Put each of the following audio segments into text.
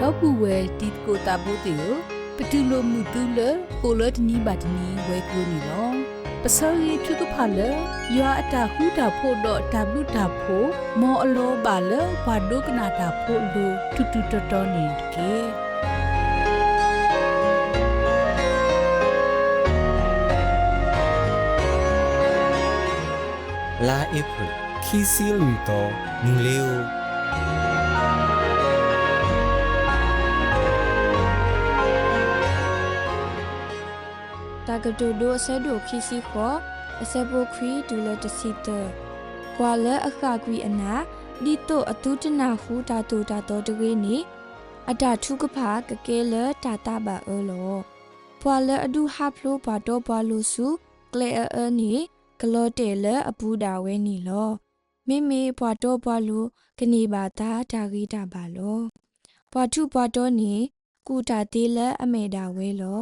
တော့ပူဝဲတီကိုတာဘိုတေယပတူလိုမှုတူလကိုလတနီဘတ်နီဝဲကလိုနီလောပစောရီထုကဖာလယောအတာဟူတာဖို့တော့တဘလူတာဖို့မောအလောပါလဘာဒုကနာတာဖို့လူတူတူတော်တော်နေကေလာဧပြီခီစီလူတော့နူလေယို ကတိုဒိုအဆဲဒိုခီစီခေါ်အဆဲဘိုခရီဒူလတစီတဘွာလဲအခါကွီအနာဒီတိုအတူတနာဟူတာတူတာတော်တကေးနီအတာထုကဖာကကဲလတာတာပါအောလောဘွာလဲအဒူဟပ်လိုဘာတော့ဘွာလိုစုကလေအနီဂလော့တဲလအပူတာဝဲနီလောမိမိဘွာတော့ဘွာလိုကနေပါတာဒါဂီတာပါလောဘွာထုဘွာတော့နီကူတာသေးလအမေတာဝဲလော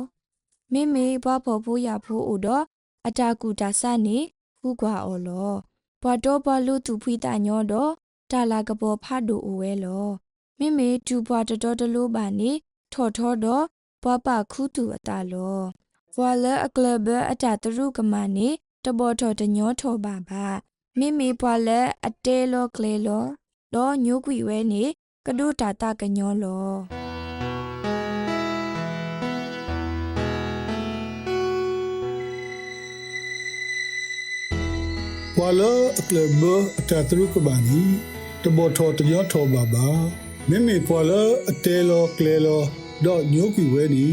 မေမေဘွားဖို့ဖို့ရဖို့ဥတော့အတာကူတာစနေခုကွာအော်လောဘွားတော့ဘွားလူသူဖိတာညောတော့တာလာကပေါ်ဖတ်တူအိုဝဲလောမေမေဒူဘွားတတော်တလို့ပါနေထော်ထော်တော့ဘွားပါခုတူအတာလောဘွာလအကလဘအတာတရုကမနေတဘောထော်တညောထော်ပါပါမေမေဘွာလအတဲလောကလေလောတော့ညိုကွီဝဲနေကဒုတာတာကညောလော ဝါလာအကလဘအတတရုကဘာနီတဘောထောတညောထောဘာဘာမေမေပွာလာအတဲလောကလေလောဒေါညိုကွီဝဲနီ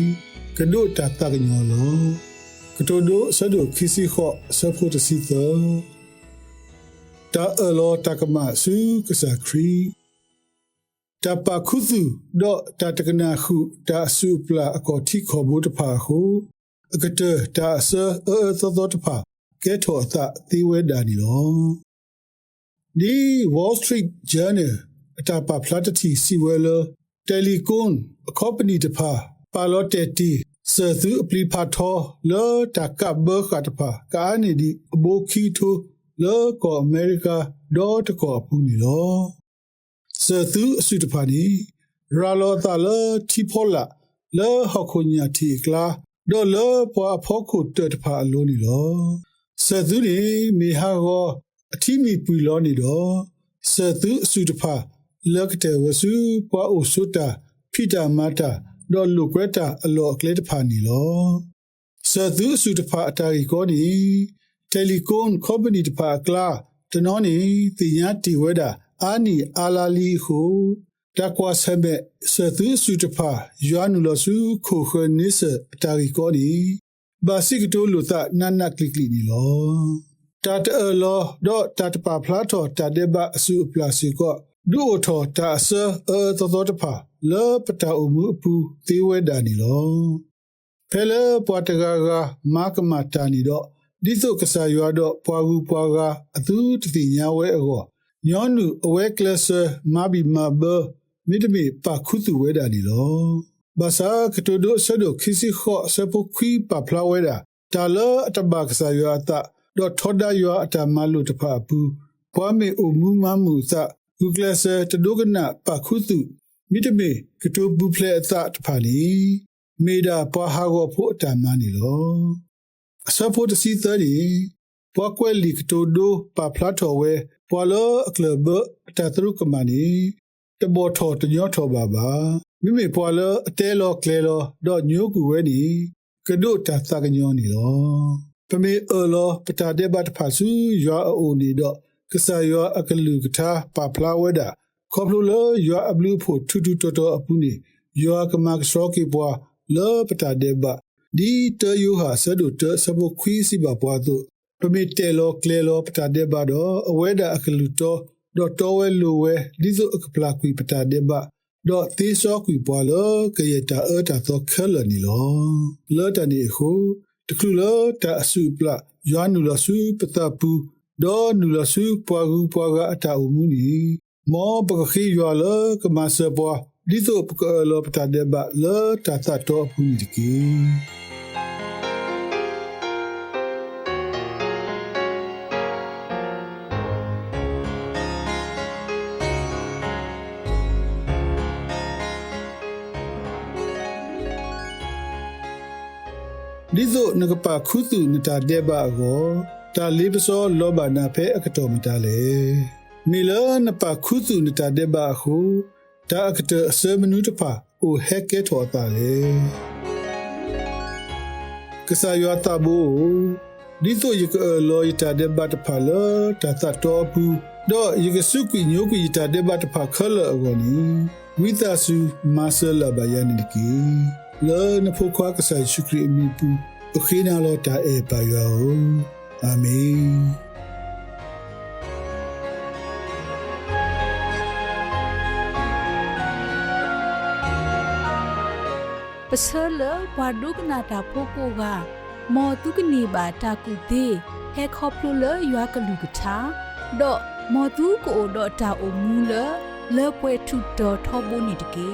ကဒုတတကညောလောကတိုဒိုဆဒိုခီစီခောဆဖို့တစီသောတာအလောတကမဆုကစားခရီတပခုစုဒေါတတကနာခုတာဆုပလာအကောတိခောဘုတဖာဟုအကတတာဆာအသောသောတဖာ ကဲထောအသသေဝဲဒါနီလောဒီ Wall Street Journal အတာပဖလာတတီစီဝဲလတယ်လီကွန်အကောပနီတဖာပါလော်တက်တီဆာသူအပလီဖာထောလောတကဘခတ်ဖာကာနီဒီအဘိုခီထိုလောကောအမေရိကဒေါ်တကောပူနီလောဆာသူအစုတဖာနီရာလောတာလတီဖိုလာလောဟခုညာတီကလာဒေါ်လောပွားဖို့ခုတတဖာအလိုနီလော ဆယ်သူတွေမိဟာကိုအထီးမီပူလောနေတော့ဆယ်သူအစုတဖာလက်ကတဲ့ဝစုပွားအိုဆုတာဖိတာမတာဒေါ်လူကွဲတာအလောအကလေးတဖာနေလောဆယ်သူအစုတဖာအတာရီကိုနီတယ်လီကွန်ကုမ္ပဏီတဖာကလာတနောနီတင်ညာတီဝဲတာအာနီအာလာလီဟုတကွာဆမ်ဘဲဆယ်သူအစုတဖာယွာနူလစုခိုခနစ်အတာရီကိုနီ ဘာစိကတိုလူတာနနကလီကလီနီလောတတ်အလောဒေါ်တတ်ပါဖလာထောတတ်တဲ့ဘအစုပလစီကောဒူအထောတာဆာအသောသောတဖာလောပတာအမှုအပူသေးဝဲဒါနီလောဖဲလေပွားတကာကမာကမတာနီတော့ဒီစုကစားရွာတော့ပွားကူပွားကအသူတတိညာဝဲအောညောနုအဝဲကလဆာမဘီမဘမိတမီပါခုသူဝဲဒါနီလော ဘာသာကတိုဒိုဆဒိုခီစီခောဆပခွီပပလာဝဲတာတာလအတဘကဆာရွာတာတော့ထောဒရွာအတမလူတဖပူဘွားမေအမှုမမှုသဂူကလဆာတဒုကနာပခုသူမိတမေကတိုဘူဖလေအသတဖာလီမေဒါပွားဟာကိုဖို့အတမနီလောအစဖို့တစီသရီပွားကွဲလီကတိုဒိုပပလာတော်ဝဲပွာလောအကလဘအတသရုကမနီတဘောထောတညောထောပါပါ မိမိပွာလအတဲလောကလေလောတော့ညိုကူဝဲနီကဒုတာသကညောနီလောပမေအလောပတာတဲ့ဘတ်ဖာစုရွာအိုနီတော့ကဆာရွာအကလူကထာပပလာဝဲတာခေါပလူလောရွာအဘလူဖို့ထူထူတော်တော်အပူနီရွာကမကစောကေပွားလောပတာတဲ့ဘဒီတယူဟာဆဒုတဆဘခွီစီဘပွားတို့ပမေတဲလောကလေလောပတာတဲ့ဘတော့အဝဲတာအကလူတော်တော့တော်ဝဲလိုဝဲဒီစုအကပလာကွီပတာတဲ့ဘ တော့သေစောကွီပွားလောကရတာအတာတော့ခဲလနီလောလောတနီခုတခုလောတာအစုပလရွာနူလစုပတပူဒေါ်နူလစုပွားကူပွားကအတာအမှုနီမောပကခိရွာလကမဆပွားဒီစုပကလောပတာတဲ့ဘလောတာတာတော့ဘူးဒီကီ ဒီဇိုနကပါခုစုနတာတဲ့ဘာကိုတာလေးပစောလောဘနာဖဲအကတော်မတာလေမီလနပါခုစုနတာတဲ့ဘာဟုတာအကတအစမနုတဖာအိုဟက်ကဲထော်တာလေကဆာယောတာဘူဒီဇိုယကလောယတာတဲ့ဘာတဖာလောတာတာတော်ဘူးတော့ယကစုကွညိုကွီတာတဲ့ဘာတဖာခလအကောနီဝိသစုမဆလဘယန်ဒီကီ လောနဖို့ခွာကဆိုင်ရှုခရီမီပူအခင်းနာလောတာအေပါယောအာမင်ပစလဘွာဒုကနာတာဖိုကိုကမော်တုကနေပါတာကူသေးဟဲခေါပလူလရွာကလူကထာဒေါ်မော်တုကိုဒေါ်တာအုံမူလလေပွဲထုတော်ထောဘုန်နီတကေ